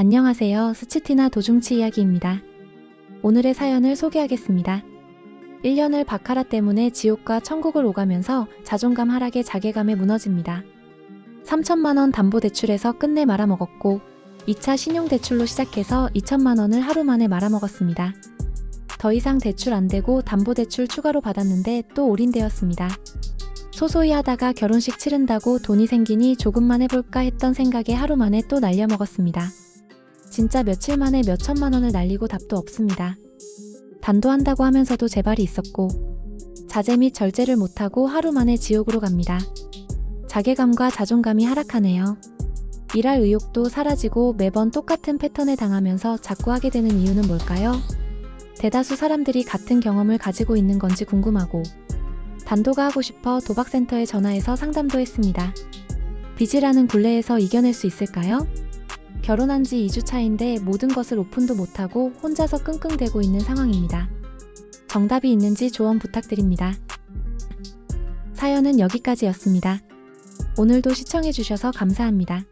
안녕하세요. 스치티나 도중치 이야기입니다. 오늘의 사연을 소개하겠습니다. 1년을 바카라 때문에 지옥과 천국을 오가면서 자존감 하락에 자괴감에 무너집니다. 3천만원 담보대출에서 끝내 말아먹었고 2차 신용대출로 시작해서 2천만원을 하루 만에 말아먹었습니다. 더 이상 대출 안 되고 담보대출 추가로 받았는데 또 올인되었습니다. 소소히 하다가 결혼식 치른다고 돈이 생기니 조금만 해볼까 했던 생각에 하루 만에 또 날려먹었습니다. 진짜 며칠 만에 몇 천만 원을 날리고 답도 없습니다. 단도한다고 하면서도 재발이 있었고 자제 및 절제를 못하고 하루 만에 지옥으로 갑니다. 자괴감과 자존감이 하락하네요. 일할 의욕도 사라지고 매번 똑같은 패턴에 당하면서 자꾸 하게 되는 이유는 뭘까요? 대다수 사람들이 같은 경험을 가지고 있는 건지 궁금하고 단도가 하고 싶어 도박센터에 전화해서 상담도 했습니다. 빚이라는 굴레에서 이겨낼 수 있을까요? 결혼한 지 2주 차인데 모든 것을 오픈도 못하고 혼자서 끙끙대고 있는 상황입니다. 정답이 있는지 조언 부탁드립니다. 사연은 여기까지였습니다. 오늘도 시청해주셔서 감사합니다.